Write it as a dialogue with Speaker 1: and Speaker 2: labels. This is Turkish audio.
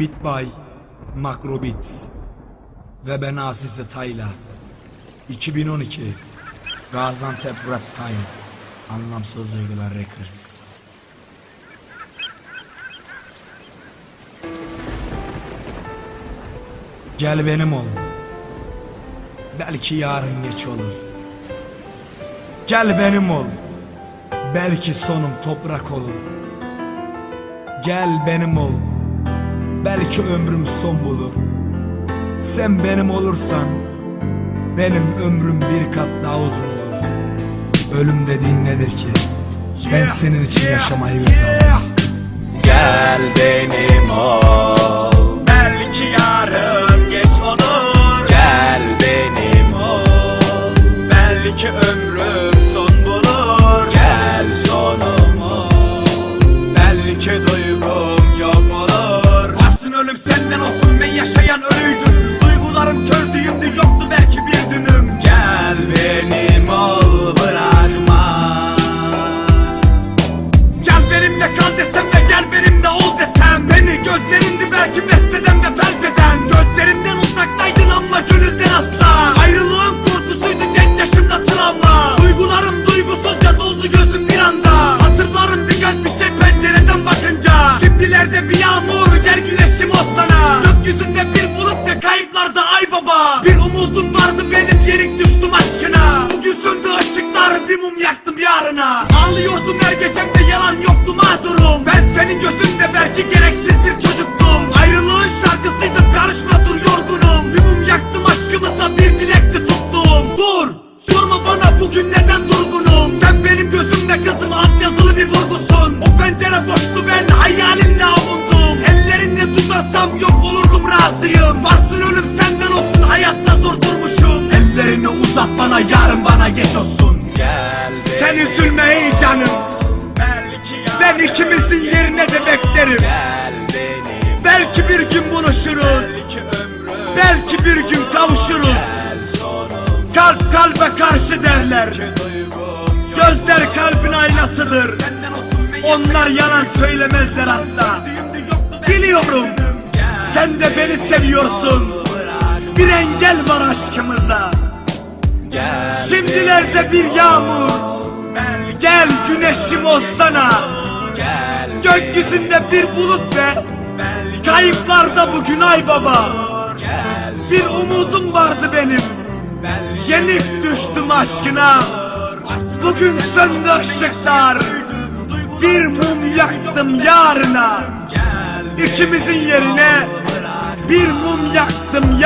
Speaker 1: Bit by Makrobits ve ben Azize Tayla 2012 Gaziantep Rap Time Anlamsız Duygular Records. Gel benim ol Belki yarın geç olur. Gel benim ol Belki sonum toprak olur. Gel benim ol Belki ömrüm son bulur. Sen benim olursan Benim ömrüm bir kat daha uzun olur. Ölüm dediğin nedir ki? Ben senin için yaşamayı göze aldım
Speaker 2: Gel benim senden olsun ben yaşayan ölüydüm. Duygularım kördüğümdü yoktu belki bir dünüm. Gel benim ol bırakma. Gel benimle kal desem de gel benimle ol desem. Beni gözlerindi belki besleden de felç eden. Gözlerimden uzaktaydın ama gönülden asla. Ayrılığın korkusuydu genç yaşımda travma. Duygularım duygusuzca doldu gözüm bir anda. Hatırlarım birkaç bir şey pencereden bakınca. Şimdilerde bir yağmur sorma bana bugün neden durgunum? Sen benim gözümde kızım alt yazılı bir vurgusun. O pencere boştu ben hayalimle avundum. Ellerinle tutarsam yok olurdum razıyım. Varsın ölüm senden olsun hayatta zor durmuşum. Ellerini uzat bana yarın bana geç olsun. Gel Sen üzülme ey canım. Ben ikimizin yerine de beklerim. Belki bir gün buluşuruz. Belki bir gün kavuşuruz Kalp kalbe karşı derler. Gözler kalbin aynasıdır. Onlar yalan söylemezler asla. Biliyorum. Sen de beni seviyorsun. Bir engel var aşkımıza. Şimdilerde bir yağmur. Gel güneşim olsana Gökyüzünde bir bulut ve Kayıplarda bugün ay baba. Bir umudum vardı benim Yenik düştüm aşkına. Bugün söndü ışıklar. Bir mum yaktım yarına. İkimizin yerine Bir mum yaktım